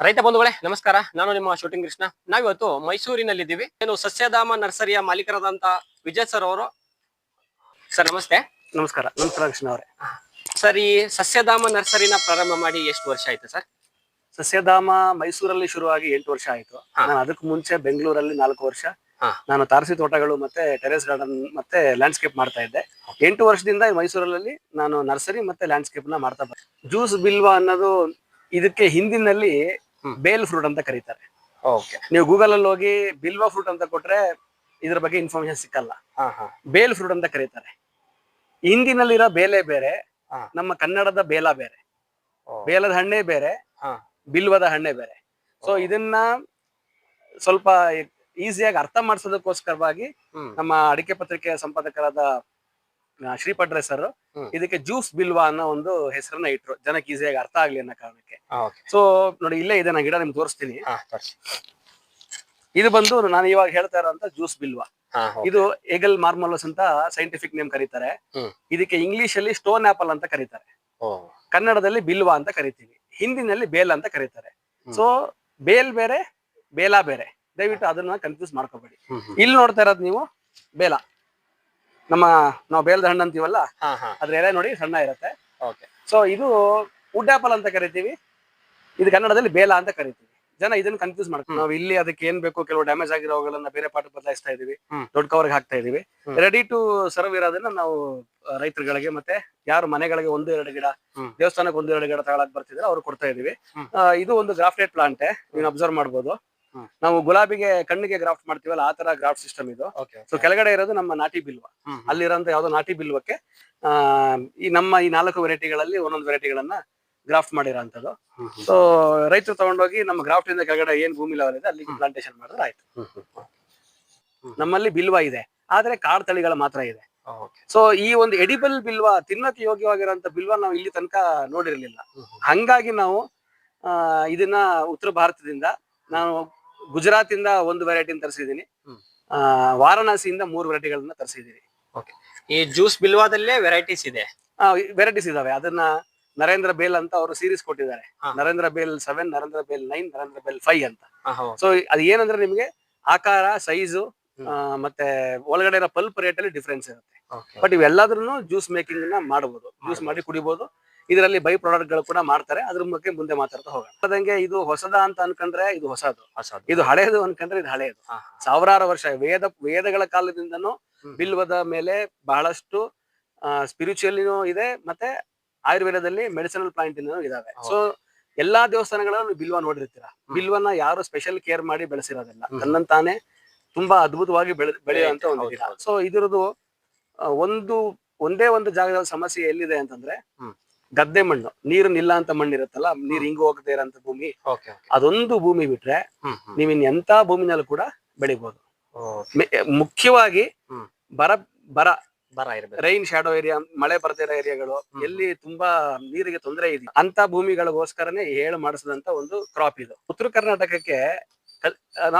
ರೈತ ಬಂಧುಗಳೇ ನಮಸ್ಕಾರ. ನಾನು ನಿಮ್ಮ ಶೂಟಿಂಗ್ ಕೃಷ್ಣ. ನಾವಿವತ್ತು ಮೈಸೂರಿನಲ್ಲಿದ್ದೀವಿ. ಏನು ಸಸ್ಯಧಾಮ ನರ್ಸರಿಯ ಮಾಲೀಕರಾದಂತ ವಿಜಯ್ ಸರ್ ಅವರು? ಸರ್ ನಮಸ್ತೆ. ನಮಸ್ಕಾರ. ನಮಸ್ಕಾರ ಕೃಷ್ಣ ಅವರೇ. ಸರ್ ಈ ಸಸ್ಯಧಾಮ ನರ್ಸರಿನ ಪ್ರಾರಂಭ ಮಾಡಿ ಎಷ್ಟು ವರ್ಷ ಆಯ್ತು ಸರ್? ಸಸ್ಯಧಾಮ ಮೈಸೂರಲ್ಲಿ ಶುರುವಾಗಿ ಎಂಟು ವರ್ಷ ಆಯ್ತು. ನಾನು ಅದಕ್ಕೆ ಮುಂಚೆ ಬೆಂಗಳೂರಲ್ಲಿ ನಾಲ್ಕು ವರ್ಷ. ನಾನು ತಾರಸಿ ತೋಟಗಳು ಮತ್ತೆ ಟೆರೆಸ್ ಗಾರ್ಡನ್ ಮತ್ತೆ ಲ್ಯಾಂಡ್ಸ್ಕೇಪ್ ಮಾಡ್ತಾ ಇದ್ದೆ. ಎಂಟು ವರ್ಷದಿಂದ ಮೈಸೂರಲ್ಲಿ ನಾನು ನರ್ಸರಿ ಮತ್ತೆ ಲ್ಯಾಂಡ್ಸ್ಕೇಪ್ನ ಮಾಡ್ತಾ ಬಂದೆ ಜ್ಯೂಸ್ ಬಿಲ್ವಾ ಅನ್ನೋದು ಇದಕ್ಕೆ ಹಿಂದಿನಲ್ಲಿ ಬೇಲ್ ಫ್ರೂಟ್ ಅಂತ ಕರೀತಾರೆ. ಓಕೆ. ನೀವು ಗೂಗಲ್ ಅಲ್ಲಿ ಹೋಗಿ ಬಿಲ್ವಾ ಫ್ರೂಟ್ ಅಂತ ಕೊಟ್ರೆ ಇದ್ರ ಬಗ್ಗೆ ಇನ್ಫಾರ್ಮೇಶನ್ ಸಿಕ್ಕಲ್ಲ. ಹಾ ಹಾ. ಬೇಲ್ ಫ್ರೂಟ್ ಅಂತ ಕರೀತಾರೆ. ಹಿಂದಿನಲ್ಲಿರೋ ಬೇಲೆ ಬೇರೆ. ನಮ್ಮ ಕನ್ನಡದ ಬೇಲ ಬೇರೆ. ಬೇಲದ ಹಣ್ಣೆ ಬೇರೆ ಬಿಲ್ವದ ಹಣ್ಣೆ ಬೇರೆ. ಸೊ ಇದನ್ನ ಸ್ವಲ್ಪ ಈಸಿಯಾಗಿ ಅರ್ಥ ಮಾಡಿಸೋದಕ್ಕೋಸ್ಕರವಾಗಿ ನಮ್ಮ ಅಡಿಕೆ ಪತ್ರಿಕೆಯ ಸಂಪಾದಕರಾದ ಆ, ಶ್ರೀ ಸರ್ ಇದಕ್ಕೆ ಜ್ಯೂಸ್ ಬಿಲ್ವಾ ಅನ್ನೋ ಒಂದು ಹೆಸರನ್ನ ಇಟ್ರು. ಜನಕ್ಕೆ ಈಸಿಯಾಗಿ ಅರ್ಥ ಆಗ್ಲಿ ಅನ್ನೋ ಕಾರಣಕ್ಕೆ. ಸೊ ನೋಡಿ ಇಲ್ಲೇ ಇದೆ ನಾನು ಗಿಡ ನಿಮ್ಗೆ ತೋರಿಸ್ತೀನಿ. ಇದು ಬಂದು ನಾನು ಇವಾಗ ಹೇಳ್ತಾ ಇರೋಂತ ಜ್ಯೂಸ್ ಬಿಲ್ವಾ. ಇದು ಎಗಲ್ ಮಾರ್ಮೋಲಸ್ ಅಂತ ಸೈಂಟಿಫಿಕ್ ನೇಮ್ ಕರೀತಾರೆ. ಇದಕ್ಕೆ ಇಂಗ್ಲಿಷ್ ಅಲ್ಲಿ ಸ್ಟೋನ್ ಆಪಲ್ ಅಂತ ಕರೀತಾರೆ. ಕನ್ನಡದಲ್ಲಿ ಬಿಲ್ವಾ ಅಂತ ಕರಿತೀವಿ. ಹಿಂದಿನಲ್ಲಿ ಬೇಲ್ ಅಂತ ಕರೀತಾರೆ. ಸೊ ಬೇಲ್ ಬೇರೆ ಬೇಲಾ ಬೇರೆ. ದಯವಿಟ್ಟು ಅದನ್ನ ಕನ್ಫ್ಯೂಸ್ ಮಾಡ್ಕೋಬೇಡಿ. ಇಲ್ಲಿ ನೋಡ್ತಾ ಇರೋದು ನೀವು ಬೇಲ. ನಮ್ಮ ನಾವು ಬೇಲದ ಹಣ್ಣು ಅಂತೀವಲ್ಲ? ಅದ್ರ ಎಲೆ ನೋಡಿ ಸಣ್ಣ ಇರುತ್ತೆ. ಸೊ ಇದು ವುಡ್ ಆಪಲ್ ಅಂತ ಕರಿತೀವಿ. ಇದು ಕನ್ನಡದಲ್ಲಿ ಬೇಲ ಅಂತ ಕರಿತೀವಿ. ಜನ ಇದನ್ನ ಕನ್ಫ್ಯೂಸ್ ಮಾಡ್ತೀವಿ ನಾವು ಇಲ್ಲಿ ಅದಕ್ಕೆ ಏನ್ ಬೇಕು ಕೆಲವು ಡ್ಯಾಮೇಜ್ ಆಗಿರೋಗಳನ್ನ ಬೇರೆ ಪಾಠ ಬದಲಾಯಿಸ್ತಾ ಇದೀವಿ. ದೊಡ್ಡ ಕವರ್ಗೆ ಹಾಕ್ತಾ ಇದೀವಿ. ರೆಡಿ ಟು ಸರ್ವ್ ಇರೋದನ್ನ ನಾವು ರೈತರುಗಳಿಗೆ ಮತ್ತೆ ಯಾರು ಮನೆಗಳಿಗೆ ಒಂದು ಎರಡು ಗಿಡ. ದೇವಸ್ಥಾನಕ್ಕೆ ಒಂದು ಎರಡು ಗಿಡ ತಗೊಳಕ್ ಬರ್ತಿದ್ರೆ ಅವ್ರು ಕೊಡ್ತಾ ಇದೀವಿ. ಇದು ಒಂದು ಗ್ರಾಫ್ಟೆಡ್ ಪ್ಲಾಂಟ್ ನೀವು ಅಬ್ಸರ್ವ್ ಮಾಡ್ಬೋದು. ನಾವು ಗುಲಾಬಿಗೆ ಕಣ್ಣಿಗೆ ಗ್ರಾಫ್ಟ್ ಮಾಡ್ತೀವಲ್ಲ ಆ ತರ ಗ್ರಾಫ್ಟ್ ಸಿಸ್ಟಮ್ ಇದು. ಸೊ ಕೆಳಗಡೆ ಇರೋದು ನಮ್ಮ ನಾಟಿ ಬಿಲ್ವ. ಅಲ್ಲಿರೋ ಯಾವ್ದೋ ನಾಟಿ ಬಿಲ್ವಕ್ಕೆ ಈ ನಮ್ಮ ಈ ನಾಲ್ಕು ವೆರೈಟಿಗಳಲ್ಲಿ ಒಂದೊಂದು ವೆರೈಟಿಗಳನ್ನ ಗ್ರಾಫ್ಟ್ ಮಾಡಿರೋಂಥದ್ದು. ಸೊ ರೈತರು ತಗೊಂಡೋಗಿ ನಮ್ಮ ಗ್ರಾಫ್ಟ್ ಇಂದ ಕೆಳಗಡೆ ಏನ್ ಭೂಮಿ ಲೆವೆಲ್ ಇದೆ ಅಲ್ಲಿ ಪ್ಲಾಂಟೇಶನ್ ಮಾಡಿದ್ರೆ ಆಯ್ತು. ನಮ್ಮಲ್ಲಿ ಬಿಲ್ವ ಇದೆ ಆದ್ರೆ ಕಾಡ್ ತಳಿಗಳ ಮಾತ್ರ ಇದೆ. ಸೊ ಈ ಒಂದು ಎಡಿಬಲ್ ಬಿಲ್ವ ತಿನ್ನಕ್ಕೆ ಯೋಗ್ಯವಾಗಿರುವಂತ ಬಿಲ್ವ ನಾವು ಇಲ್ಲಿ ತನಕ ನೋಡಿರ್ಲಿಲ್ಲ. ಹಂಗಾಗಿ ನಾವು ಆ, ಇದನ್ನ ಉತ್ತರ ಭಾರತದಿಂದ ನಾನು ಗುಜರಾತ್ ಇಂದ ಒಂದು ವೆರೈಟಿ ತರಿಸಿದೀನಿ ವಾರಾಣಸಿಯಿಂದ ವಾರಣಾಸಿಯಿಂದ ಮೂರು ವೆರೈಟಿಗಳನ್ನ ತರಿಸಿದೀನಿ ಈ ಜ್ಯೂಸ್ ಬಿಲ್ವಾದಲ್ಲೇ ವೆರೈಟೀಸ್ ಇದೆ? ವೆರೈಟೀಸ್ ಇದಾವೆ. ಅದನ್ನ ನರೇಂದ್ರ ಬೇಲ್ ಅಂತ ಅವರು ಸೀರೀಸ್ ಕೊಟ್ಟಿದ್ದಾರೆ. Narendra Bael seven Narendra Bael nine Narendra Bael five ಅಂತ. ಸೊ ಅದು ಏನಂದ್ರೆ ನಿಮಗೆ ಆಕಾರ ಸೈಜು ಮತ್ತೆ ಒಳಗಡೆ ಇರೋ ಪಲ್ಪ್ ರೇಟ್ ಅಲ್ಲಿ ಡಿಫ್ರೆನ್ಸ್ ಇರುತ್ತೆ. ಬಟ್ ಇವೆಲ್ಲದ್ರೂ ಜ್ಯೂಸ್ ಮೇಕಿಂಗ್ನ ಮಾಡಬಹುದು ಜ್ಯೂಸ್ ಮಾಡಿ ಕುಡಿಬಹುದು ಇದರಲ್ಲಿ ಬೈ ಪ್ರಾಡಕ್ಟ್ಗಳು ಕೂಡ ಮಾಡ್ತಾರೆ. ಅದ್ರ ಬಗ್ಗೆ ಮುಂದೆ ಮಾತಾಡ್ತಾ ಹೋಗೋಣ. ಇದು ಹೊಸದ ಅಂತ ಅನ್ಕೊಂಡ್ರೆ ಇದು ಹೊಸದು. ಹೊಸದು. ಇದು ಹಳೆಯದು ಅನ್ಕೊಂಡ್ರೆ ಇದು ಹಳೆಯದು ಸಾವಿರಾರು ವರ್ಷ ವೇದ ವೇದಗಳ ಕಾಲದಿಂದನು ಬಿಲ್ವದ ಮೇಲೆ ಬಹಳಷ್ಟು ಸ್ಪಿರಿಚುವಲಿನೂ ಇದೆ ಮತ್ತೆ ಆಯುರ್ವೇದದಲ್ಲಿ ಮೆಡಿಸಿನಲ್ ಪ್ಲಾಂಟ್ ಇದಾವೆ. ಸೊ ಎಲ್ಲಾ ದೇವಸ್ಥಾನಗಳಲ್ಲೂ ಬಿಲ್ವ ನೋಡಿರ್ತೀರ. ಬಿಲ್ವನ ಯಾರು ಸ್ಪೆಷಲ್ ಕೇರ್ ಮಾಡಿ ಬೆಳೆಸಿರೋದಿಲ್ಲ. ತನ್ನಂತಾನೆ ತುಂಬಾ ಅದ್ಭುತವಾಗಿ ಬೆಳೆ ಬೆಳೆಯುವಂತ ಒಂದು ಸೊ ಇದ್ರದ್ದು ಒಂದು ಒಂದೇ ಒಂದು ಜಾಗದ ಸಮಸ್ಯೆ ಎಲ್ಲಿದೆ ಅಂತಂದ್ರೆ. ಗದ್ದೆ ಮಣ್ಣು ನೀರು ನಿಲ್ಲ ಅಂತ ಮಣ್ಣು ಇರುತ್ತಲ್ಲ ನೀರು ಹೋಗದೇ ಹೋಗದೆ ಇರೋಂಥ ಭೂಮಿ ಅದೊಂದು ಭೂಮಿ ಬಿಟ್ರೆ ಇನ್ ಎಂತ ಭೂಮಿನಲ್ಲೂ ಕೂಡ ಬೆಳಿಬಹುದು ಮುಖ್ಯವಾಗಿ ಬರ ಬರ. ಬರ ಇರ್ಬೇಕು. ರೈನ್ ಶಾಡೋ ಏರಿಯಾ ಮಳೆ ಬರ್ದೇ ಇರೋ ಏರಿಯಾಗಳು ಎಲ್ಲಿ ತುಂಬಾ ನೀರಿಗೆ ತೊಂದರೆ ಇದೆ ಅಂತ ಭೂಮಿಗಳಿಗೋಸ್ಕರನೇ ಹೇಳು ಮಾಡಿಸಿದಂತ ಒಂದು ಕ್ರಾಪ್ ಇದು. ಉತ್ತರ ಕರ್ನಾಟಕಕ್ಕೆ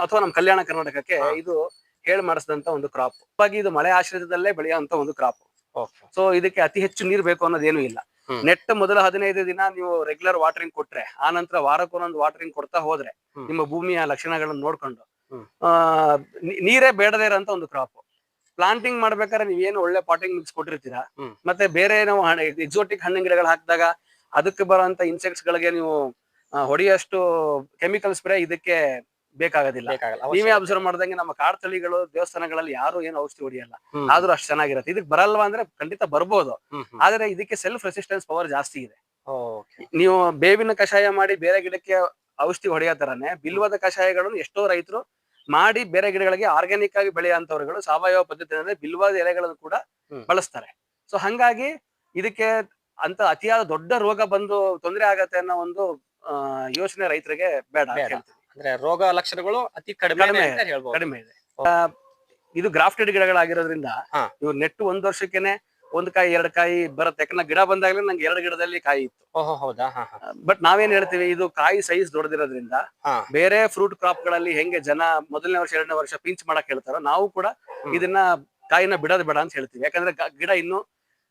ಅಥವಾ ನಮ್ಮ ಕಲ್ಯಾಣ ಕರ್ನಾಟಕಕ್ಕೆ ಇದು ಹೇಳು ಮಾಡಿಸಿದಂತ ಒಂದು ಕ್ರಾಪ್. ಇದು ಮಳೆ ಆಶ್ರಿತದಲ್ಲೇ ಬೆಳೆಯುವಂತ ಒಂದು ಕ್ರಾಪ್. ಸೊ ಇದಕ್ಕೆ ಅತಿ ಹೆಚ್ಚು ನೀರು ಬೇಕು ಅನ್ನೋದೇನು ಇಲ್ಲ. ನೆಟ್ ಮೊದಲ ಹದಿನೈದು ದಿನ ನೀವು ರೆಗ್ಯುಲರ್ ವಾಟರಿಂಗ್ ಕೊಟ್ರೆ ಆ ನಂತರ ವಾರಕ್ಕೊಂದೊಂದು ವಾಟರಿಂಗ್ ಕೊಡ್ತಾ ಹೋದ್ರೆ ನಿಮ್ಮ ಭೂಮಿಯ ಲಕ್ಷಣಗಳನ್ನ ನೋಡ್ಕೊಂಡು ನೀರೇ ಬೇಡದೇ ಇರೋಂತ ಒಂದು ಕ್ರಾಪ್ ಪ್ಲಾಂಟಿಂಗ್ ಮಾಡ್ಬೇಕಾದ್ರೆ ನೀವೇನು ಒಳ್ಳೆ ಪಾಟಿಂಗ್ ಮಿಕ್ಸ್ ಕೊಟ್ಟಿರ್ತೀರಾ ಮತ್ತೆ ಬೇರೆ ನಾವು ಎಕ್ಸೋಟಿಕ್ ಹಣ್ಣಿನ ಗಿಡಗಳು ಹಾಕಿದಾಗ ಅದಕ್ಕೆ ಬರೋಂತ ಇನ್ಸೆಕ್ಟ್ಸ್ ಗಳಿಗೆ ನೀವು ಹೊಡೆಯಷ್ಟು ಕೆಮಿಕಲ್ ಸ್ಪ್ರೇ ಇದಕ್ಕೆ ಬೇಕಾಗೋದಿಲ್ಲ ನೀವೇ. ಅಬ್ಸರ್ವ್ ಮಾಡ್ದಂಗೆ ನಮ್ಮ ಕಾಡ್ ತಳಿಗಳು ದೇವಸ್ಥಾನಗಳಲ್ಲಿ ಯಾರು ಏನು ಔಷಧಿ ಹೊಡಿಯಲ್ಲ. ಆದ್ರೂ ಅಷ್ಟು ಚೆನ್ನಾಗಿರುತ್ತೆ ಇದಕ್ಕೆ ಬರಲ್ವಾ ಅಂದ್ರೆ ಖಂಡಿತ ಬರ್ಬೋದು. ಆದ್ರೆ ಇದಕ್ಕೆ ಸೆಲ್ಫ್ ರೆಸಿಸ್ಟೆನ್ಸ್ ಪವರ್ ಜಾಸ್ತಿ ಇದೆ ನೀವು ಬೇವಿನ ಕಷಾಯ ಮಾಡಿ ಬೇರೆ ಗಿಡಕ್ಕೆ ಔಷಧಿ ಹೊಡೆಯೋ ತರನೇ ಬಿಲ್ವದ ಕಷಾಯಗಳನ್ನು ಎಷ್ಟೋ ರೈತರು ಮಾಡಿ ಬೇರೆ ಗಿಡಗಳಿಗೆ ಆರ್ಗ್ಯಾನಿಕ್ ಆಗಿ ಬೆಳೆಯುವಂತವ್ರುಗಳು ಸಾವಯವ ಪದ್ಧತಿ ಅಂದ್ರೆ ಬಿಲ್ವದ ಎಲೆಗಳನ್ನು ಕೂಡ. ಬಳಸ್ತಾರೆ ಸೊ ಹಂಗಾಗಿ ಇದಕ್ಕೆ ಅಂತ ಅತಿಯಾದ ದೊಡ್ಡ ರೋಗ ಬಂದು ತೊಂದರೆ ಆಗತ್ತೆ ಅನ್ನೋ ಒಂದು ಯೋಚನೆ ರೈತರಿಗೆ ಬೇಡ. ಅಂದ್ರೆ ರೋಗ ಲಕ್ಷಣಗಳು ಅತಿ ಕಡಿಮೆ ಕಡಿಮೆ ಅಂತ ಹೇಳ್ಬೋದು ಕಡಿಮೆ ಇದೆ ಆ, ಇದು ಗ್ರಾಫ್ಟೆಡ್ ಗಿಡಗಳಾಗಿರೋದ್ರಿಂದ ಹಾ. ಇವ್ರು ನೆಟ್ಟು ಒಂದ್ ವರ್ಷಕ್ಕೇನೆ ಒಂದ್ ಕಾಯಿ ಎರಡ್ ಕಾಯಿ ಬರುತ್ತೆ ಯಾಕಂದ್ರೆ ಗಿಡ ಬಂದಾಗ್ಲೇ ನಂಗೆ ಎರಡು ಗಿಡದಲ್ಲಿ ಕಾಯಿ ಇತ್ತು ಓಹೋ ಹೌದಾ ಹಾ ಹಾ ಬಟ್ ನಾವೇನ್ ಹೇಳ್ತೀವಿ ಇದು ಕಾಯಿ ಸೈಜ್ ದೊಡ್ಡದಿರೋದ್ರಿಂದ ಹಾ ಬೇರೆ ಫ್ರೂಟ್ ಕ್ರಾಪ್ಗಳಲ್ಲಿ ಹೆಂಗೆ ಜನ ಮೊದಲನೇ ವರ್ಷ ಎರಡನೇ ವರ್ಷ ಪಿಂಚ್ ಮಾಡಕ್ ಹೇಳ್ತಾರೋ ನಾವು ಕೂಡ ಹ್ಮ್. ಇದನ್ನ ಕಾಯಿನ ಬಿಡೋದು ಬೇಡ ಅಂತ ಹೇಳ್ತೀವಿ ಯಾಕಂದ್ರೆ ಗ- ಗಿಡ ಇನ್ನು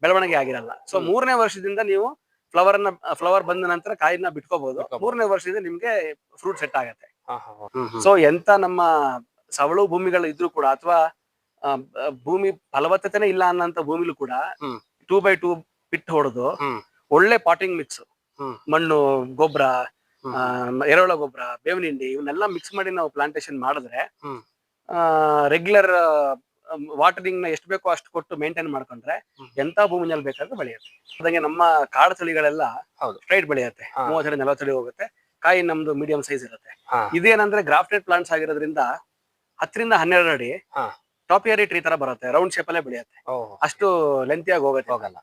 ಬೆಳವಣಿಗೆ ಆಗಿರಲ್ಲ ಸೊ ಹ್ಮ್. ಮೂರನೇ ವರ್ಷದಿಂದ ನೀವು ಫ್ಲವರ್ ಅನ್ನ ಫ್ಲವರ್ ಬಂದ ನಂತರ ಕಾಯಿನ ಬಿಟ್ಕೋಬಹುದು. ಮೂರನೇ ವರ್ಷದಿಂದ ನಿಮ್ಗೆ ಫ್ರೂಟ್ ಸೆಟ್ ಆಗತ್ತೆ. ಸೊ ಎಂತ ನಮ್ಮ ಸವಳು ಭೂಮಿಗಳು ಇದ್ರು ಕೂಡ ಅಥವಾ ಭೂಮಿ ಫಲವತ್ತತೆನೇ ಇಲ್ಲ ಅನ್ನಂತ ಭೂಮಿಲೂ ಕೂಡ. ಟೂ ಬೈ ಟೂ ಪಿಟ್ ಹೊಡೆದು ಒಳ್ಳೆ ಪಾಟಿಂಗ್ ಮಿಕ್ಸ್ ಮಣ್ಣು ಗೊಬ್ಬರ ಎರಳ ಎರೆಹುಳ ಗೊಬ್ಬರ ಬೇವಿನ ಹಿಂಡಿ ಇವನ್ನೆಲ್ಲ ಮಿಕ್ಸ್ ಮಾಡಿ ನಾವು ಪ್ಲಾಂಟೇಶನ್ ಮಾಡಿದ್ರೆ. ರೆಗ್ಯುಲರ್ ವಾಟರಿಂಗ್ನ ಎಷ್ಟು ಬೇಕೋ ಅಷ್ಟು ಕೊಟ್ಟು ಮೇಂಟೈನ್ ಮಾಡ್ಕೊಂಡ್ರೆ. ಎಂತ ಭೂಮಿನಲ್ಲಿ ಬೇಕಾದ್ರೂ ಬೆಳೆಯುತ್ತೆ. ಅದಂಗೆ ನಮ್ಮ ಕಾಡು ತಳಿಗಳೆಲ್ಲ. ಸ್ಟ್ರೈಟ್ ಬೆಳೆಯುತ್ತೆ. ಮೂವತ್ತರಿಂದ ಮೂವತ್ತಡಿ ನಲವತ್ತಡಿ ಹೋಗುತ್ತೆ. ಕಾಯಿ ನಮ್ದು ಮೀಡಿಯಂ ಸೈಜ್ ಇರುತ್ತೆ. ಇದೇನಂದ್ರೆ ಗ್ರಾಫ್ಟೆಡ್ ಪ್ಲಾಂಟ್ಸ್ ಆಗಿರೋದ್ರಿಂದ ಹತ್ತರಿಂದ ಹನ್ನೆರಡು ಅಡಿ. ಟಾಪಿಯರಿ ಟ್ರೀ ತರ ಬರುತ್ತೆ ರೌಂಡ್ ಶೇಪ್ ಅಲ್ಲೇ ಬೆಳೆಯುತ್ತೆ. ಅಷ್ಟು ಅಷ್ಟು ಆಗಿ ಹೋಗುತ್ತೆ. ಹೋಗಲ್ಲ.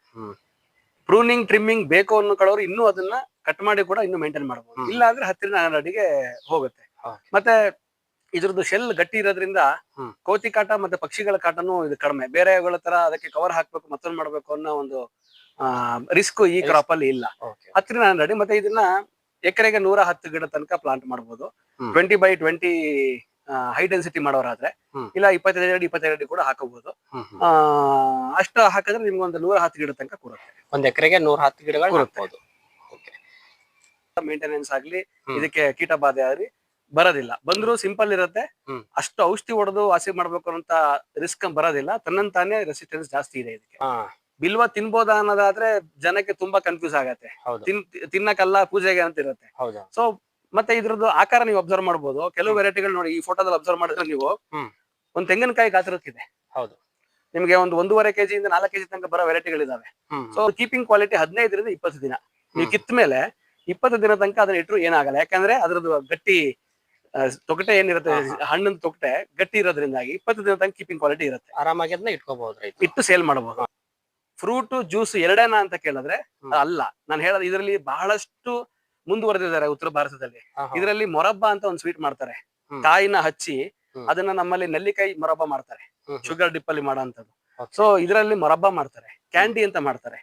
ಪ್ರೂನಿಂಗ್ ಟ್ರಿಮ್ಮಿಂಗ್ ಬೇಕು ಅನ್ನೋಕೊಳ್ಳೋರು ಇನ್ನೂ ಅದನ್ನ ಕಟ್ ಮಾಡಿ ಕೂಡ ಇನ್ನು ಮೇಂಟೈನ್ ಮಾಡಬಹುದು. ಇಲ್ಲ ಅಂದ್ರೆ ಹತ್ತರಿಂದ ಹನ್ನೆರಡು ಅಡಿಗೆ ಹೋಗುತ್ತೆ. ಮತ್ತೆ ಇದ್ರದ್ದು ಶೆಲ್ ಗಟ್ಟಿ ಇರೋದ್ರಿಂದ ಕೋತಿ ಕಾಟ ಮತ್ತೆ ಪಕ್ಷಿಗಳ ಕಾಟನು ಇದು ಕಡಿಮೆ. ಬೇರೆಗಳ ತರ ಅದಕ್ಕೆ ಕವರ್ ಹಾಕ್ಬೇಕು ಮತ್ತೊಂದು ಮಾಡ್ಬೇಕು ಅನ್ನೋ ಒಂದು ರಿಸ್ಕ್ ಈ. ಕ್ರಾಪ್ ಅಲ್ಲಿ ಇಲ್ಲ. ಹತ್ತರಿಂದ ಹನ್ನೆರಡು ಅಡಿ ಮತ್ತೆ ಇದನ್ನ ಎಕರೆಗೆ ನೂರ ಹತ್ತು ಗಿಡ ತನಕ ಪ್ಲಾಂಟ್ ಮಾಡಬಹುದು. Twenty by twenty high density ಮಾಡೋರಾದ್ರೆ. ಇಲ್ಲ ಇಪ್ಪತ್ತೈದು ಅಡಿ ಇಪ್ಪತ್ತೈದು ಅಡಿ ಕೂಡ ಹಾಕಬಹುದು ಅಷ್ಟು ಹಾಕಿದ್ರೆ ನಿಮ್ಗೆ ಒಂದು ನೂರ ಹತ್ತು ಗಿಡ ತನಕ ಕೊಡುತ್ತೆ. ಒಂದ್ ಎಕರೆಗೆ ನೂರ ಹತ್ತು ಗಿಡಗಳು ಮೇಂಟೆನೆನ್ಸ್ ಆಗ್ಲಿ ಇದಕ್ಕೆ ಕೀಟ ಬಾಧೆ ಆಗ್ಲಿ ಬರೋದಿಲ್ಲ. ಬಂದ್ರು ಸಿಂಪಲ್ ಇರುತ್ತೆ. ಅಷ್ಟು ಔಷಧಿ ಹೊಡೆದು ಹಸಿ ಮಾಡ್ಬೇಕು ಅಂತ ರಿಸ್ಕ್ ಬರೋದಿಲ್ಲ. ತನ್ನಂತಾನೆ ರೆಸಿಸ್ಟೆನ್ಸ್ ಜಾಸ್ತಿ ಇದೆ ಇದಕ್ಕೆ. ಬಿಲ್ವ ತಿನ್ಬೋದ ಅನ್ನೋದಾದ್ರೆ ಜನಕ್ಕೆ ತುಂಬಾ ಕನ್ಫ್ಯೂಸ್ ಆಗತ್ತೆ. ತಿನ್ನಕಲ್ಲ ತಿನ್ ಪೂಜೆಗೆ ಅಂತ ಇರುತ್ತೆ ಸೊ ಮತ್ತೆ ಇದ್ರದ್ದು ಆಕಾರ ನೀವು ಅಬ್ಸರ್ವ್ ಮಾಡಬಹುದು ಕೆಲವು ವೆರೈಟಿಗಳು ನೋಡಿ ಈ ಫೋಟೋದಲ್ಲಿ ಅಬ್ಸರ್ವ್ ಮಾಡಿದ್ರೆ ನೀವು. ಒಂದ್ ತೆಂಗಿನಕಾಯಿ ಗಾತ್ರಕ್ಕಿದೆ ಹೌದು. ನಿಮ್ಗೆ ಒಂದು ಒಂದೂವರೆ ಇಂದ ನಾಲ್ಕು ಕೆಜಿ ತನಕ ಬರೋ ವೆರೈಟಿಗಳಿದಾವೆ ಸೊ ಕೀಪಿಂಗ್ ಕ್ವಾಲಿಟಿ ಹದಿನೈದರಿಂದ ಇಪ್ಪತ್ತು ದಿನ. ನೀವು ಕಿತ್ ಕಿತ್ತ ಮೇಲೆ ಇಪ್ಪತ್ತು ದಿನ ತನಕ ಅದನ್ನ ಇಟ್ರು ಏನಾಗಲ್ಲ. ಯಾಕಂದ್ರೆ ಅದ್ರದ್ದು ಗಟ್ಟಿ ತೊಗಟೆ ಏನಿರುತ್ತೆ. ಹಣ್ಣಿನ ತೊಗಟೆ ಗಟ್ಟಿ ಇರೋದ್ರಿಂದಾಗಿ ಇಪ್ಪತ್ತು ದಿನ ತನಕ ಕೀಪಿಂಗ್ ಕ್ವಾಲಿಟಿ ಇರುತ್ತೆ. ಆರಾಮಾಗಿ ಅದನ್ನ ಇಟ್ಕೋಬಹುದು ಇಟ್ಟು ಸೇಲ್ ಮಾಡಬಹುದು ಫ್ರೂಟ್ ಜ್ಯೂಸ್ ಎರಡೇನಾ ಅಂತ ಕೇಳಿದ್ರೆ. ಅಲ್ಲ. ನಾನು ಹೇಳೋದು ಇದರಲ್ಲಿ ಬಹಳಷ್ಟು ಮುಂದುವರೆದಿದ್ದಾರೆ ಉತ್ತರ ಭಾರತದಲ್ಲಿ. ಇದರಲ್ಲಿ ಮೊರಬ್ಬ ಅಂತ ಒಂದು ಸ್ವೀಟ್ ಮಾಡ್ತಾರೆ. ಕಾಯಿನ ಹಚ್ಚಿ ಅದನ್ನ ನಮ್ಮಲ್ಲಿ ನೆಲ್ಲಿಕಾಯಿ ಮೊರಬ್ಬ ಮಾಡ್ತಾರೆ. ಶುಗರ್ ಡಿಪ್ ಅಲ್ಲಿ ಮಾಡೋಂಥದ್ದು ಅಂತ ಸೊ ಇದರಲ್ಲಿ ಮೊರಬ್ಬ ಮಾಡ್ತಾರೆ. ಕ್ಯಾಂಡಿ ಅಂತ ಮಾಡ್ತಾರೆ.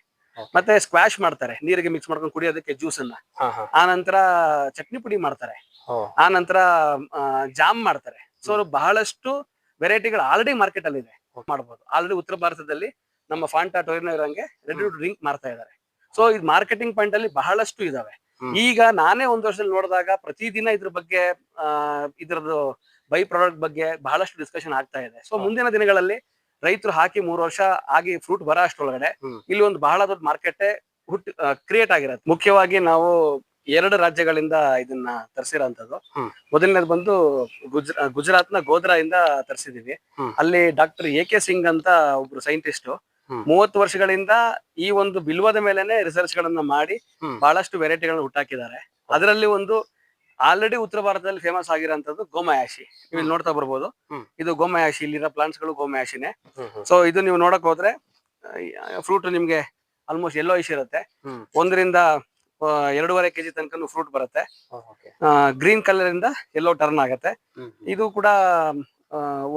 ಮತ್ತೆ ಸ್ಕ್ವಾಶ್ ಮಾಡ್ತಾರೆ. ನೀರಿಗೆ ಮಿಕ್ಸ್ ಮಾಡ್ಕೊಂಡು ಕುಡಿಯೋದಕ್ಕೆ ಜ್ಯೂಸ್ ಅನ್ನ. ಆ ನಂತರ ಚಟ್ನಿ ಪುಡಿ ಮಾಡ್ತಾರೆ. ಆ ನಂತರ ಜಾಮ್ ಮಾಡ್ತಾರೆ. ಸೊ ಬಹಳಷ್ಟು ವೆರೈಟಿಗಳು ಆಲ್ರೆಡಿ ಮಾರ್ಕೆಟ್ ಅಲ್ಲಿ ಇದೆ. ಮಾಡಬಹುದು ಆಲ್ರೆಡಿ ಉತ್ತರ ಭಾರತದಲ್ಲಿ ನಮ್ಮ ಫಾಂಟಾ ಟೊರಿನೋ ಇರೋಂಗೆ ರೆಡಿ ಟು ಡ್ರಿಂಕ್ ಮಾಡ್ತಾ ಇದ್ದಾರೆ ಸೊ ಇದು ಮಾರ್ಕೆಟಿಂಗ್ ಪಾಯಿಂಟ್ ಅಲ್ಲಿ ಬಹಳಷ್ಟು ಇದಾವೆ. ಈಗ ನಾನೇ ಒಂದ್ ವರ್ಷದಲ್ಲಿ ನೋಡಿದಾಗ ಪ್ರತಿದಿನ ಇದ್ರ ಬಗ್ಗೆ ಇದ್ರದ್ದು ಬೈ ಪ್ರಾಡಕ್ಟ್ ಬಗ್ಗೆ ಬಹಳಷ್ಟು ಡಿಸ್ಕಷನ್ ಆಗ್ತಾ ಇದೆ. ಸೊ ಮುಂದಿನ ದಿನಗಳಲ್ಲಿ ರೈತರು ಹಾಕಿ ಮೂರು ವರ್ಷ ಆಗಿ ಫ್ರೂಟ್ ಬರೋ ಅಷ್ಟೊಳಗಡೆ. ಇಲ್ಲಿ ಒಂದು ಬಹಳ ದೊಡ್ಡ ಮಾರ್ಕೆಟ್ ಹುಟ್ಟು ಕ್ರಿಯೇಟ್ ಆಗಿರತ್ತೆ. ಮುಖ್ಯವಾಗಿ ನಾವು ಎರಡು ರಾಜ್ಯಗಳಿಂದ ಇದನ್ನ ತರಿಸಿರೋಂಥದ್ದು. ಮೊದಲನೇದು ಬಂದು ಗುಜ್ ಗುಜರಾತ್ನ ಗೋಧ್ರಾ ಇಂದ ತರಿಸಿದೀವಿ ಅಲ್ಲಿ ಡಾಕ್ಟರ್ ಎ ಕೆ ಸಿಂಗ್ ಅಂತ ಒಬ್ರು ಸೈಂಟಿಸ್ಟ್. ಮೂವತ್ತು ವರ್ಷಗಳಿಂದ ಈ ಒಂದು ಬಿಲ್ವದ ಮೇಲೆನೆ ರಿಸರ್ಚ್ ಗಳನ್ನ ಮಾಡಿ. ಬಹಳಷ್ಟು ವೆರೈಟಿಗಳನ್ನ ಹುಟ್ಟಾಕಿದ್ದಾರೆ. ಅದರಲ್ಲಿ ಒಂದು ಆಲ್ರೆಡಿ ಉತ್ತರ ಭಾರತದಲ್ಲಿ ಫೇಮಸ್ ಆಗಿರೋಂಥದ್ದು ಗೋಮಯಾಶಿ. ನೀವು ಇಲ್ಲಿ ನೋಡ್ತಾ ಬರ್ಬೋದು. ಇದು ಗೋಮಯಾಶಿ ಇಲ್ಲಿರೋ ಪ್ಲಾಂಟ್ಸ್ಗಳು ಗೋಮಯಾಶಿನೇ. ಸೊ ಇದು ನೀವು ನೋಡಕ್ ಹೋದ್ರೆ ಫ್ರೂಟ್ ನಿಮ್ಗೆ ಆಲ್ಮೋಸ್ಟ್ ಎಲ್ಲೋ ಇಶ್ ಇರುತ್ತೆ ಒಂದರಿಂದ ಎರಡೂವರೆ ಕೆಜಿ ತನಕ ಫ್ರೂಟ್ ಬರುತ್ತೆ. ಗ್ರೀನ್ ಕಲರಿಂದ ಎಲ್ಲೋ ಟರ್ನ್ ಆಗತ್ತೆ. ಇದು ಕೂಡ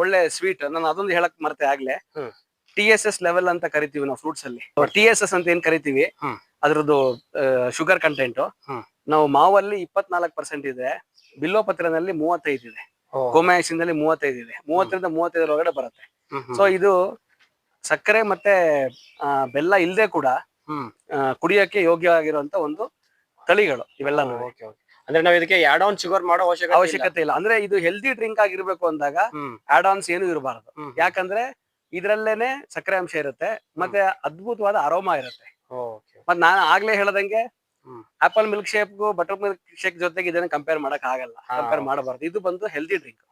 ಒಳ್ಳೆ ಸ್ವೀಟ್ ನಾನು ಅದೊಂದು ಹೇಳಕ್ ಮರ್ತೆ ಆಗ್ಲೇ. ಟಿ ಎಸ್ ಎಸ್ ಲೆವೆಲ್ ಅಂತ ಕರಿತೀವಿ ನಾವು ಫ್ರೂಟ್ಸ್ ಅಲ್ಲಿ. ಟಿ ಎಸ್ ಎಸ್ ಅಂತ ಏನ್ ಕರಿತೀವಿ. ಅದ್ರದ್ದು ಶುಗರ್ ಕಂಟೆಂಟ್ ನಾವು ಮಾವಲ್ಲಿ ಇಪ್ಪತ್ನಾಲ್ಕು ಪರ್ಸೆಂಟ್ ಇದೆ ಬಿಲ್ಲೋಪತ್ರನಲ್ಲಿ ಮೂವತ್ತೈದು ಇದೆ. ಗೋಮಯಾಶಿನಲ್ಲಿ ಮೂವತ್ತೈದು ಇದೆ. ಮೂವತ್ತರಿಂದ ಮೂವತ್ತೈದರ ಒಳಗಡೆ ಬರುತ್ತೆ ಸೊ ಇದು ಸಕ್ಕರೆ ಮತ್ತೆ ಬೆಲ್ಲ ಇಲ್ಲದೆ ಕೂಡ ಕುಡಿಯೋಕೆ ಕುಡಿಯಕ್ಕೆ ಯೋಗ್ಯವಾಗಿರುವಂತ ಒಂದು ತಳಿಗಳು ಇವೆಲ್ಲ ಅಂದ್ರೆ ನಾವ್ ಇದಕ್ಕೆ ಆಡ್ ಆನ್ ಶುಗರ್ ಮಾಡೋ ಅವಶ್ಯಕತೆ ಇಲ್ಲ. ಅವಶ್ಯಕತೆ ಇಲ್ಲ. ಅಂದ್ರೆ ಇದು ಹೆಲ್ದಿ ಡ್ರಿಂಕ್ ಆಗಿರ್ಬೇಕು ಅಂದಾಗ. ಆಡ್ ಆನ್ಸ್ ಏನು ಇರಬಾರದು. ಯಾಕಂದ್ರೆ ಇದ್ರಲ್ಲೇನೆ ಸಕ್ಕರೆ ಅಂಶ ಇರುತ್ತೆ ಮತ್ತೆ ಅದ್ಭುತವಾದ ಅರೋಮಾ ಇರುತ್ತೆ. ಮತ್ತೆ ಮತ್ ನಾನು ಆಗ್ಲೇ ಹೇಳದಂಗೆ ಆಪಲ್ ಮಿಲ್ಕ್ ಶೇಪ್ಗೂ ಬಟರ್ ಮಿಲ್ಕ್ ಶೇಕ್ ಜೊತೆಗೆ ಇದನ್ನ ಕಂಪೇರ್ ಮಾಡಕ್ ಆಗಲ್ಲ. ಕಂಪೇರ್ ಮಾಡಬಾರ್ದು. ಇದು ಬಂದು ಹೆಲ್ದಿ ಡ್ರಿಂಕ್.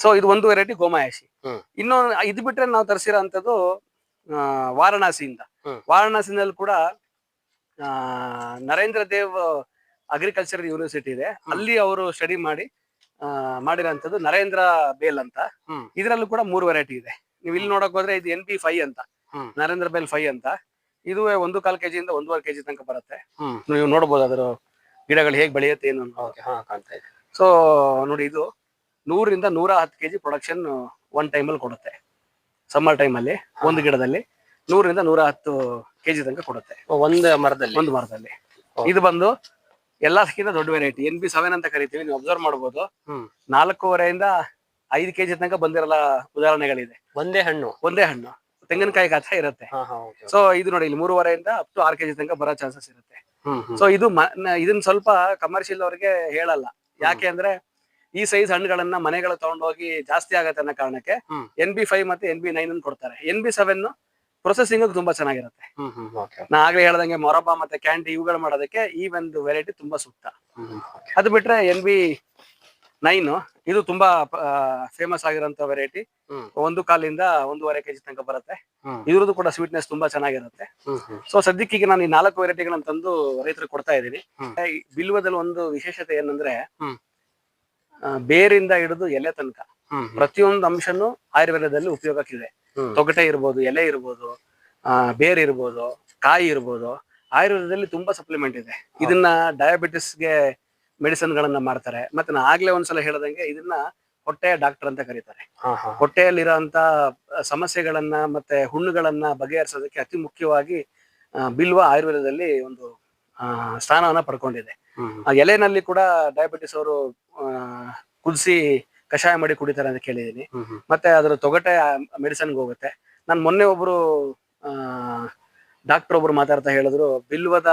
ಸೊ ಇದು ಒಂದು ವೆರೈಟಿ ಗೋಮಾಯಾಶಿ. ಇನ್ನೊಂದು ಇನ್ನು ಇದು ಬಿಟ್ರೆ ನಾವು ತರಿಸಿರೋ ಅಂತದ್ದು ವಾರಣಾಸಿಯಿಂದ. ವಾರಣಾಸಿನಲ್ಲಿ ಕೂಡ ನರೇಂದ್ರ ದೇವ್ ಅಗ್ರಿಕಲ್ಚರ್ ಯೂನಿವರ್ಸಿಟಿ ಇದೆ. ಅಲ್ಲಿ ಅವರು ಸ್ಟಡಿ ಮಾಡಿ ಮಾಡಿರೋಂಥದ್ದು ನರೇಂದ್ರ ಬೇಲ್ ಅಂತ. ಇದರಲ್ಲೂ ಕೂಡ ಮೂರು ವೆರೈಟಿ ಇದೆ. ನೀವು ಇಲ್ಲಿ ನೋಡಕ್ ಹೋದ್ರೆ ಇದು ಎನ್ ಬಿ ಫೈ ಅಂತ. ನರೇಂದ್ರ ಬೆಲ್ ಫೈ ಅಂತ. ಇದು ಒಂದು ಕಾಲ್ ಕೆಜಿಯಿಂದ ಒಂದೂವರೆ ಕೆಜಿ ತನಕ ಬರುತ್ತೆ. ನೀವು ನೋಡಬಹುದು ಅದರ ಗಿಡಗಳು ಹೇಗೆ ಬೆಳೆಯುತ್ತೆ ಏನು ಕಾಣ್ತಾ ಇದೆ. ಸೊ ನೋಡಿ ಇದು ನೂರಿಂದ ನೂರ ಹತ್ತು ಕೆಜಿ ಪ್ರೊಡಕ್ಷನ್ ಒನ್ ಟೈಮಲ್ಲಿ ಕೊಡುತ್ತೆ. ಸಮ್ಮರ್ ಟೈಮಲ್ಲಿ ಒಂದು ಗಿಡದಲ್ಲಿ ನೂರಿಂದ ನೂರ ಹತ್ತು ಕೆಜಿ ತನಕ ಕೊಡುತ್ತೆ. ಒಂದ್ ಮರದಲ್ಲಿ? ಒಂದು ಮರದಲ್ಲಿ. ಇದು ಬಂದು ಎಲ್ಲದಕ್ಕಿಂತ ದೊಡ್ಡ ವೆರೈಟಿ ಎನ್ ಬಿ ಸೆವೆನ್ ಅಂತ ಕರಿತೀವಿ ನೀವು ಅಬ್ಸರ್ವ್ ಮಾಡಬಹುದು. ನಾಲ್ಕೂವರೆಯಿಂದ ಐದು ಕೆಜಿ ತನಕ ಬಂದಿರಲ್ಲ ಉದಾಹರಣೆಗಳಿದೆ. ಒಂದೇ ಹಣ್ಣು. ಒಂದೇ ಹಣ್ಣು. ತೆಂಗಿನಕಾಯಿ ಗಾತ್ರ ಇರುತ್ತೆ. ಹಾ ಹಾ ಓಕೆ ಸೊ ಇದು ನೋಡಿ ಇಲ್ಲಿ ಮೂರುವರೆಯಿಂದ ಅಪ್ ಟು ಆರು ಕೆಜಿ ತನಕ ಬರೋ ಚಾನ್ಸಸ್ ಇರುತ್ತೆ. ಹ್ಮ್ ಹ್ಮ್. ಸೊ ಇದು ಮ- ನ- ಇದನ್ನ ಸ್ವಲ್ಪ ಕಮರ್ಷಿಯಲ್ ಅವ್ರಿಗೆ ಹೇಳಲ್ಲ. ಯಾಕೆ ಅಂದ್ರೆ ಈ ಸೈಜ್ ಹಣ್ಣುಗಳನ್ನ ಮನೆಗಳು ತಗೊಂಡೋಗಿ ಜಾಸ್ತಿ ಆಗತ್ತೆ ಅನ್ನೋ ಕಾರಣಕ್ಕೆ ಹ್ಮ್. ಎನ್ ಬಿ ಫೈವ್ ಮತ್ತೆ ಎನ್ ಬಿ ನೈನ್ ಅನ್ನು ಕೊಡ್ತಾರೆ. ಎನ್ ಬಿ ಸೆವೆನ್ ಪ್ರೊಸೆಸಿಂಗ್ ತುಂಬಾ ಚೆನ್ನಾಗಿರುತ್ತೆ. ಹ್ಮ್ ಹ್ಮ್ ಓಕೆ ನಾ ಆಗ್ಲೇ ಹೇಳ್ದಂಗೆ ಮೊರಬಾ ಮತ್ತೆ ಕ್ಯಾಂಡಿ ಇವುಗಳು ಮಾಡೋದಕ್ಕೆ ಈ ಒಂದು ವೆರೈಟಿ ತುಂಬಾ ಸೂಕ್ತ. ಹ್ಮ್ ಓಕೆ ಅದು ಬಿಟ್ರೆ ಎನ್ ಬಿ ನೈನ್ ಇದು ತುಂಬಾ ಫೇಮಸ್ ಆಗಿರೋಂತ ವೆರೈಟಿ ಒಂದು ಕಾಲಿಂದ ಒಂದೂವರೆ ಕೆಜಿ ತನಕ ಬರುತ್ತೆ. ಇದ್ರದ್ದು ಕೂಡ ಸ್ವೀಟ್ನೆಸ್ ತುಂಬಾ ಚೆನ್ನಾಗಿರುತ್ತೆ. ಸೊ ಸದ್ಯಕ್ಕೆ ಈಗ ನಾನು ಈ ನಾಲ್ಕು ವೆರೈಟಿಗಳನ್ನ ತಂದು ರೈತರಿಗೆ ಕೊಡ್ತಾ ಇದ್ದೀನಿ. ಬಿಲ್ವದಲ್ಲಿ ಒಂದು ವಿಶೇಷತೆ ಏನಂದ್ರೆ ಬೇರಿಂದ ಹಿಡಿದು ಎಲೆ ತನಕ ಪ್ರತಿಯೊಂದು ಅಂಶನೂ ಆಯುರ್ವೇದದಲ್ಲಿ ಉಪಯೋಗಕ್ಕಿದೆ. ತೊಗಟೆ ಇರ್ಬೋದು ಎಲೆ ಇರ್ಬೋದು ಆ, ಬೇರ್ ಇರ್ಬೋದು ಕಾಯಿ ಇರ್ಬೋದು ಆಯುರ್ವೇದದಲ್ಲಿ ತುಂಬಾ ಸಪ್ಲಿಮೆಂಟ್ ಇದೆ. ಇದನ್ನ ಡಯಾಬಿಟಿಸ್ಗೆ ಮೆಡಿಸಿನ್ ಗಳನ್ನ ಮಾಡ್ತಾರೆ. ಮತ್ತೆ ನಾನು ಆಗ್ಲೇ ಒಂದ್ಸಲ ಹೇಳ್ದಂಗೆ ಇದನ್ನ ಹೊಟ್ಟೆಯ ಡಾಕ್ಟರ್ ಅಂತ ಕರೀತಾರೆ. ಹೊಟ್ಟೆಯಲ್ಲಿರೋಂತ ಸಮಸ್ಯೆಗಳನ್ನ ಮತ್ತೆ ಹುಣ್ಣುಗಳನ್ನ ಬಗೆಹರಿಸೋದಕ್ಕೆ ಅತಿ ಮುಖ್ಯವಾಗಿ ಬಿಲ್ವ ಆಯುರ್ವೇದದಲ್ಲಿ ಒಂದು ಆ, ಸ್ಥಾನವನ್ನ ಪಡ್ಕೊಂಡಿದೆ. ಆ ಎಲೆನಲ್ಲಿ ಕೂಡ ಡಯಾಬಿಟಿಸ್ ಅವರು ಕುದಿಸಿ ಕಷಾಯ ಮಾಡಿ ಕುಡಿತಾರೆ ಅಂತ ಕೇಳಿದೀನಿ ಮತ್ತೆ ಅದರ ತೊಗಟೆ ಮೆಡಿಸನ್ಗೆ ಹೋಗುತ್ತೆ. ನಾನು ಮೊನ್ನೆ ಒಬ್ರು ಡಾಕ್ಟರ್ ಒಬ್ರು ಮಾತಾಡ್ತಾ ಹೇಳಿದ್ರು ಬಿಲ್ವದ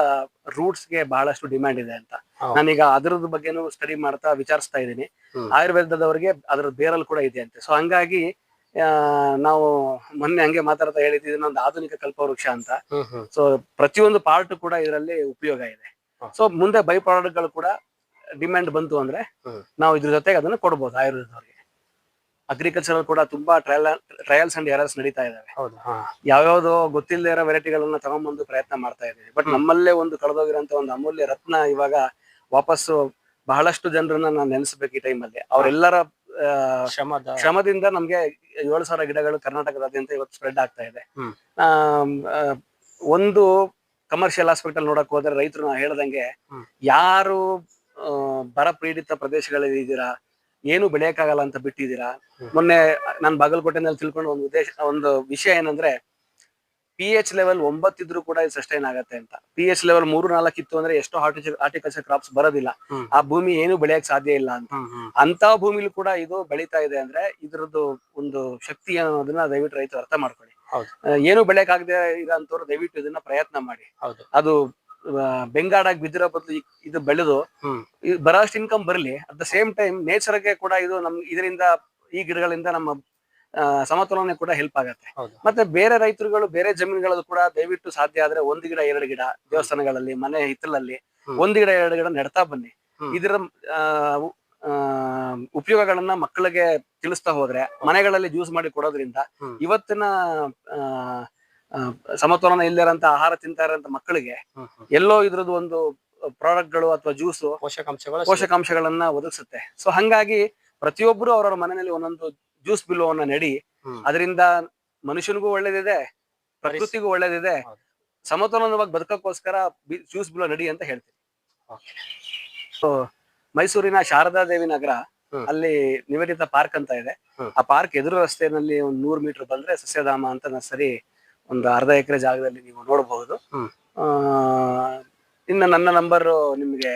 ರೂಟ್ಸ್ಗೆ ಬಹಳಷ್ಟು ಡಿಮ್ಯಾಂಡ್ ಇದೆ ಅಂತ. ನಾನೀಗ ಅದರದ್ದು ಬಗ್ಗೆನೂ ಸ್ಟಡಿ ಮಾಡ್ತಾ ವಿಚಾರಿಸ್ತಾ ಇದ್ದೀನಿ. ಆಯುರ್ವೇದದವರಿಗೆ ಅದ್ರ ಬೇರಲ್ಲಿ ಕೂಡ ಇದೆ ಅಂತೆ ಸೊ ಹಂಗಾಗಿ ನಾವು ಮೊನ್ನೆ ಹಂಗೆ ಮಾತಾಡ್ತಾ ಹೇಳಿದ್ವಿ ಒಂದು ಆಧುನಿಕ ಕಲ್ಪವೃಕ್ಷ ಅಂತ ಸೊ ಪ್ರತಿಯೊಂದು ಪಾರ್ಟ್ ಕೂಡ ಇದರಲ್ಲಿ ಉಪಯೋಗ ಇದೆ. ಸೊ ಮುಂದೆ ಬೈ ಪ್ರಾಡಕ್ಟ್ಗಳು ಕೂಡ ಡಿಮ್ಯಾಂಡ್ ಬಂತು ಅಂದ್ರೆ. ನಾವು ಇದ್ರ ಜೊತೆಗೆ ಅದನ್ನ ಕೊಡ್ಬೋದು ಆಯುರ್ವೇದದವರಿಗೆ ಅಗ್ರಿಕಲ್ಚರ್ ಕೂಡ ತುಂಬಾ ಟ್ರಯಲ್ ಟ್ರಯಲ್ಸ್ ಅಂಡ್ ಎರರ್ಸ್ ನಡೀತಾ ಇದಾವೆ. ಯಾವ್ಯಾವ್ದೋ ಗೊತ್ತಿಲ್ಲದೆ ಇರೋ ವೆರೈಟಿಗಳನ್ನ ತಗೊಂಡ್ಬಂದು ಪ್ರಯತ್ನ ಮಾಡ್ತಾ ಇದ್ದೀವಿ. ಬಟ್ ನಮ್ಮಲ್ಲೇ ಒಂದು ಕಳೆದೋಗಿರೋಂತ ಒಂದು ಅಮೂಲ್ಯ ರತ್ನ ಇವಾಗ ವಾಪಸ್ಸು ಬಹಳಷ್ಟು ಜನರನ್ನ ನಾನು ನೆನೆಸ್ಬೇಕು ಈ ಟೈಮಲ್ಲಿ ಅವರೆಲ್ಲರ ಶ್ರಮದ ಶ್ರಮದಿಂದ ನಮ್ಗೆ ಏಳು ಸಾವಿರ ಗಿಡಗಳು ಕರ್ನಾಟಕದಾದ್ಯಂತ ಇವತ್ತು ಸ್ಪ್ರೆಡ್ ಆಗ್ತಾ ಇದೆ. ಆ, ಒಂದು ಕಮರ್ಷಿಯಲ್ ಆಸ್ಪೆಕ್ಟ್ ಅಲ್ಲಿ ನೋಡಕ್ ಹೋದ್ರೆ ರೈತರು ನಾ ಹೇಳ್ದಂಗೆ ಯಾರು ಬರ ಪೀಡಿತ ಪ್ರದೇಶಗಳಲ್ಲಿ ಇದ್ದೀರಾ ಏನು ಬೆಳೆಯಕ್ಕಾಗಲ್ಲ ಅಂತ ಬಿಟ್ಟಿದ್ದೀರಾ. ಮೊನ್ನೆ ನಾನು ಬಾಗಲಕೋಟೆನಲ್ಲಿ ತಿಳ್ಕೊಂಡು ಒಂದು ಉದ್ದೇಶ ಒಂದು ವಿಷಯ ಏನಂದ್ರೆ ಪಿ ಎಚ್ ಲೆವೆಲ್ ಒಂಬತ್ತಿದ್ರು ಕೂಡ ಇದು ಸಸ್ಟೈನ್ ಆಗತ್ತೆ ಅಂತ. ಪಿ ಎಚ್ ಲೆವೆಲ್ ಮೂರು ನಾಲ್ಕು ಇತ್ತು ಅಂದ್ರೆ ಎಷ್ಟೋ ಹಾರ್ಟಿಕಲ್ಚರ್ ಹಾರ್ಟಿಕಲ್ಚರ್ ಕ್ರಾಪ್ಸ್ ಬರೋದಿಲ್ಲ. ಆ ಭೂಮಿ ಏನು ಬೆಳೆಯಕ್ ಸಾಧ್ಯ ಇಲ್ಲ ಅಂತ. ಅಂತ ಭೂಮಿಲಿ ಕೂಡ ಇದು ಬೆಳೀತಾ ಇದೆ ಅಂದ್ರೆ ಇದ್ರದ್ದು ಒಂದು ಶಕ್ತಿ ಅನ್ನೋದನ್ನ ದಯವಿಟ್ಟು ರೈತರು ಅರ್ಥ ಮಾಡ್ಕೊಳ್ಳಿ. ಏನು ಬೆಳೆಯಕ್ ಆಗದೆ ಇರೋ ಅಂತವ್ರು ದಯವಿಟ್ಟು ಇದನ್ನ ಪ್ರಯತ್ನ ಮಾಡಿ. ಅದು ಬೆಂಗಾಡಾಗಿ ಬಿದ್ದಿರೋ ಬದಲು ಇದು ಬೆಳೆದು ಬರೋಷ್ಟು ಇನ್ಕಮ್ ಬರಲಿ ಅಟ್ ದ ಸೇಮ್ ಟೈಮ್ ನೇಚರ್ಗೆ ಕೂಡ ಇದು ನಮ್ ಇದರಿಂದ ಈ ಗಿಡಗಳಿಂದ ನಮ್ಮ ಸಮತೋಲನೆ ಕೂಡ ಹೆಲ್ಪ್ ಆಗತ್ತೆ. ಮತ್ತೆ ಬೇರೆ ರೈತರುಗಳು ಬೇರೆ ಜಮೀನುಗಳಲ್ಲೂ ಕೂಡ ದಯವಿಟ್ಟು ಸಾಧ್ಯ ಆದ್ರೆ ಒಂದ್ ಗಿಡ ಎರಡು ಗಿಡ ದೇವಸ್ಥಾನಗಳಲ್ಲಿ ಮನೆ ಹಿತ್ತಲಲ್ಲಿ ಒಂದ್ ಗಿಡ ಎರಡು ಗಿಡ ನೆಡ್ತಾ ಬನ್ನಿ. ಇದರ ಉಪಯೋಗಗಳನ್ನ ಮಕ್ಕಳಿಗೆ ತಿಳಿಸ್ತಾ ಹೋದ್ರೆ ಮನೆಗಳಲ್ಲಿ ಜ್ಯೂಸ್ ಮಾಡಿ ಕೊಡೋದ್ರಿಂದ. ಇವತ್ತಿನ ಸಮತೋಲನ ಇಲ್ಲದಂತ ಆಹಾರ ತಿಂತಾ ಇರೋಂತ ಮಕ್ಕಳಿಗೆ ಎಲ್ಲೋ ಇದ್ರದ್ದು ಒಂದು ಪ್ರಾಡಕ್ಟ್ಗಳು ಅಥವಾ ಜ್ಯೂಸು ಪೋಷಕಾಂಶಗಳು ಪೋಷಕಾಂಶಗಳನ್ನ ಒದಗಿಸುತ್ತೆ. ಸೊ ಹಂಗಾಗಿ ಪ್ರತಿಯೊಬ್ಬರು ಅವರವರ ಮನೆಯಲ್ಲಿ ಒಂದೊಂದು ಜ್ಯೂಸ್ ಬಿಲ್ಲುವನ್ನ ನಡಿ. ಅದರಿಂದ ಮನುಷ್ಯನಿಗೂ ಒಳ್ಳೇದಿದೆ ಪ್ರಕೃತಿಗೂ ಒಳ್ಳೇದಿದೆ. ಸಮತೋಲನವಾಗಿ ಬದುಕಕ್ಕೋಸ್ಕರ ಜ್ಯೂಸ್ ಬಿಲ್ವ ನಡಿ ಅಂತ ಹೇಳ್ತೀನಿ Okay. ಸೊ ಮೈಸೂರಿನ ಶಾರದಾ ದೇವಿ ನಗರ ಅಲ್ಲಿ ನಿವೇದಿತ ಪಾರ್ಕ್ ಅಂತ ಇದೆ. ಆ ಪಾರ್ಕ್ ಎದುರು ರಸ್ತೆಯಲ್ಲಿ ಒಂದ್ ನೂರ್ ಮೀಟರ್ ಬಂದ್ರೆ ಸಸ್ಯಧಾಮ ಅಂತ ನರ್ಸರಿ ಒಂದು ಅರ್ಧ ಎಕರೆ ಜಾಗದಲ್ಲಿ ನೀವು ನೋಡಬಹುದು. ಆ, ಇನ್ನು ನನ್ನ ನಂಬರ್ ನಿಮಗೆ.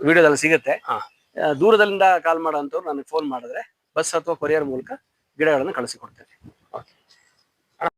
ವಿಡಿಯೋದಲ್ಲಿ ಸಿಗುತ್ತೆ ಹಾ. ಆ, ದೂರದಿಂದ ಕಾಲ್ ಮಾಡೋಂಥವ್ರು ನನಗೆ ಫೋನ್ ಮಾಡಿದ್ರೆ ಬಸ್ ಅಥವಾ ಕೊರಿಯರ್ ಮೂಲಕ ಗಿಡಗಳನ್ನು ಕಳಿಸಿಕೊಡ್ತೇನೆ